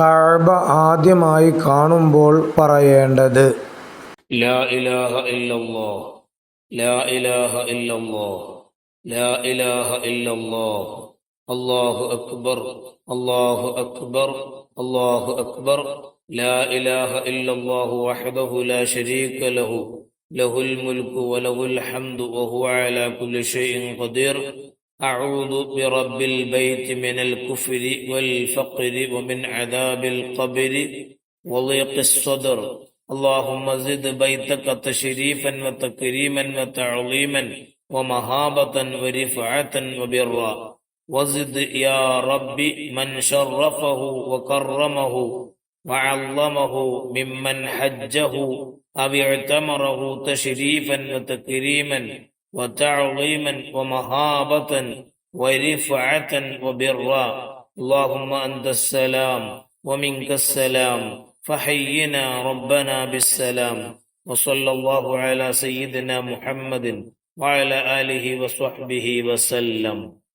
കഅബ ആദ്യമായി കാണുമ്പോൾ പറയേണ്ടത്. ലാ ഇലാഹ ലാ ഇലാഹ ലാ ഇലാഹ അല്ലാഹു അക്ബർ. അല്ലാഹു അക്ബർ. അല്ലാഹു അക്ബർ. ലാ ഇലാഹ ഇല്ലല്ലാഹു വഹദഹു ലാ لا ലഹു. ലഹുൽ له വലഹുൽ ഹംദു الحمد അലാ على كل ഖദീർ. أعوذ برب البيت من الكفر والفقر ومن عذاب القبر وضيق الصدر. اللهم زد بيتك تشريفا وتكريما وتعظيما ومهابة ورفعة وبرا. وزد يا رب من شرفه وكرمه وعظمه ممن حجه أو اعتمره تشريفا وتكريما وتعظيما ومهابة ورفعة وبرا. اللهم أنت السلام ومنك السلام. فحينا ربنا بالسلام. وصلى الله على سيدنا محمد وعلى آله وصحبه وسلم.